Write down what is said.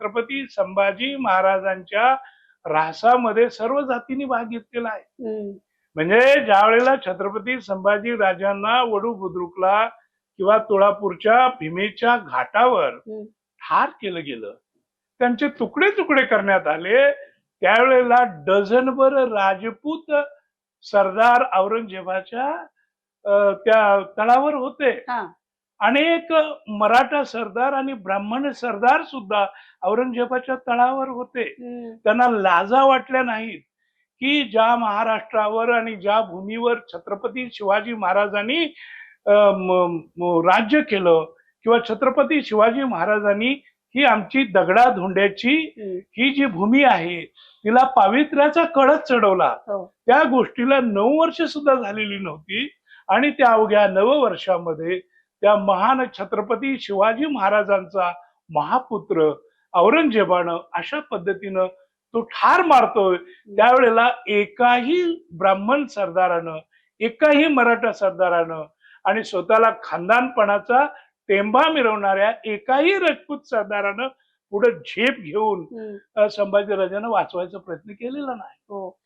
छत्रपती संभाजी महाराजांच्या ऱ्हासामध्ये सर्व जातींनी भाग घेतलेला आहे. म्हणजे ज्या वेळेला छत्रपती संभाजी राजांना वडू बुद्रुकला किंवा तुळापूरच्या भीमेच्या घाटावर. ठार केलं गेलं त्यांचे तुकडे तुकडे करण्यात आले त्यावेळेला डझनभर राजपूत सरदार औरंगजेबाच्या त्या तळावर होते. अनेक मराठा सरदार आणि ब्राह्मण सरदार सुद्धा औरंगजेबाच्या तळावर होते. त्यांना लाजा वाटल्या नाहीत की ज्या महाराष्ट्रावर आणि ज्या भूमीवर छत्रपती शिवाजी महाराजांनी राज्य केलं किंवा छत्रपती शिवाजी महाराजांनी ही आमची दगडा धोंड्याची. ही जी भूमी आहे तिला पावित्र्याचा कळस चढवला हो. त्या गोष्टीला नऊ वर्ष सुद्धा झालेली नव्हती आणि त्या अवघ्या नव वर्षामध्ये त्या महान छत्रपती शिवाजी महाराजांचा महापुत्र औरंगजेबानं अशा पद्धतीनं तो ठार मारतोय. त्यावेळेला एकाही ब्राह्मण सरदारानं एकाही मराठा सरदारानं आणि स्वतःला खानदानपणाचा टेंबा मिरवणाऱ्या एकाही राजपूत सरदारानं पुढे झेप घेऊन संभाजीराजानं वाचवायचा प्रयत्न केलेला नाही. हो.